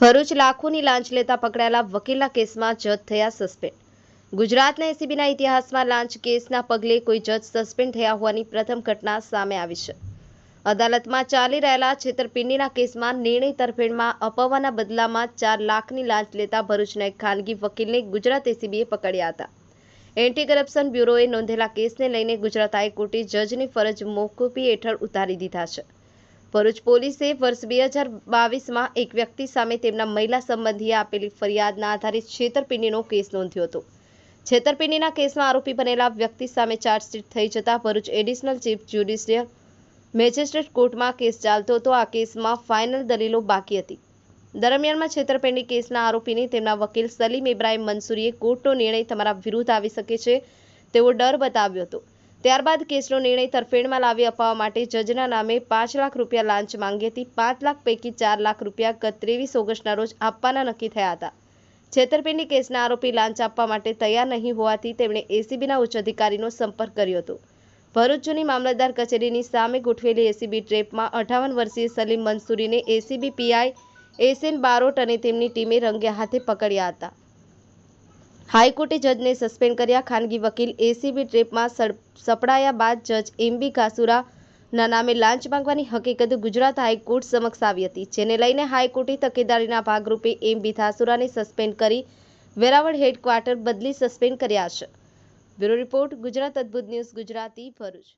ભરૂચ લાખોની લાંચ લેતા પકડાયેલા વકીલના કેસમાં જજ થયા સસ્પેન્ડ ગુજરાતના એસીબીના ઇતિહાસમાં લાંચ કેસના પગલે કોઈ જજ સસ્પેન્ડ થયા હોવાની પ્રથમ ઘટના સામે આવી છે. અદાલતમાં ચાલી રહેલા છેતરપિંડીના કેસમાં નિર્ણય તરફેણમાં અપાવવાના બદલામાં ચાર લાખની લાંચ લેતા ભરૂચના એક ખાનગી વકીલને ગુજરાત એસીબીએ પકડ્યા હતા. એન્ટી કરપ્શન બ્યુરોએ નોંધેલા કેસને લઈને ગુજરાત હાઈકોર્ટે જજની ફરજ મોકૂફી હેઠળ ઉતારી દીધા છે. ભરૂચ પોલીસે વર્ષ બે હજાર બાવીસમાં એક વ્યક્તિ સામે તેમના મહિલા સંબંધીએ આપેલી ફરિયાદના આધારે છેતરપિંડીનો કેસ નોંધ્યો હતો. છેતરપિંડીના કેસમાં આરોપી બનેલા વ્યક્તિ સામે ચાર્જશીટ થઈ જતા Bharuch additional chief judicial magistrate કોર્ટમાં કેસ ચાલતો હતો. આ કેસમાં ફાઇનલ દલીલો બાકી હતી. દરમિયાનમાં છેતરપિંડી કેસના આરોપીને તેમના વકીલ સલીમ ઇબ્રાહિમ મંસૂરીએ કોર્ટનો નિર્ણય તમારા વિરુદ્ધ આવી શકે છે તેવો ડર બતાવ્યો હતો. ત્યારબાદ કેસનો નિર્ણય તરફેણમાં લાવી અપાવવા માટે જજના નામે પાંચ લાખ રૂપિયા લાંચ માંગી હતી પાંચ લાખ પૈકી ચાર લાખ રૂપિયા ગત ત્રેવીસ ઓગસ્ટના રોજ આપવાના નક્કી થયા હતા. છેતરપિંડી કેસના આરોપી લાંચ આપવા માટે તૈયાર નહીં હોવાથી તેમણે એસીબીના ઉચ્ચ અધિકારીનો સંપર્ક કર્યો હતો. ભરૂચ જૂની મામલતદાર કચેરીની સામે ગોઠવેલી એસીબી ટ્રેપમાં અઠાવન વર્ષીય સલીમ મંસૂરીને એસીબી પીઆઈ એસએન બારોટ અને તેમની ટીમે રંગે હાથે પકડ્યા હતા. હાઈકોર્ટે જજને સસ્પેન્ડ કર્યા. ખાનગી વકીલ એસીબી ટ્રેપમાં સપડાયા બાદ જજ એમબી ઘાસુરાના નામે લાંચ માંગવાની હકીકત ગુજરાત હાઈકોર્ટ સમક્ષ આવી હતી, જેને લઈને હાઈકોર્ટે તકેદારીના ભાગરૂપે એમબી થાસુરાને સસ્પેન્ડ કરી વેરાવળ હેડક્વાર્ટર બદલી સસ્પેન્ડ કર્યા છે. બ્યુરો રિપોર્ટ ગુજરાત અદ્ભુત ન્યૂઝ, ગુજરાતી ભરૂચ.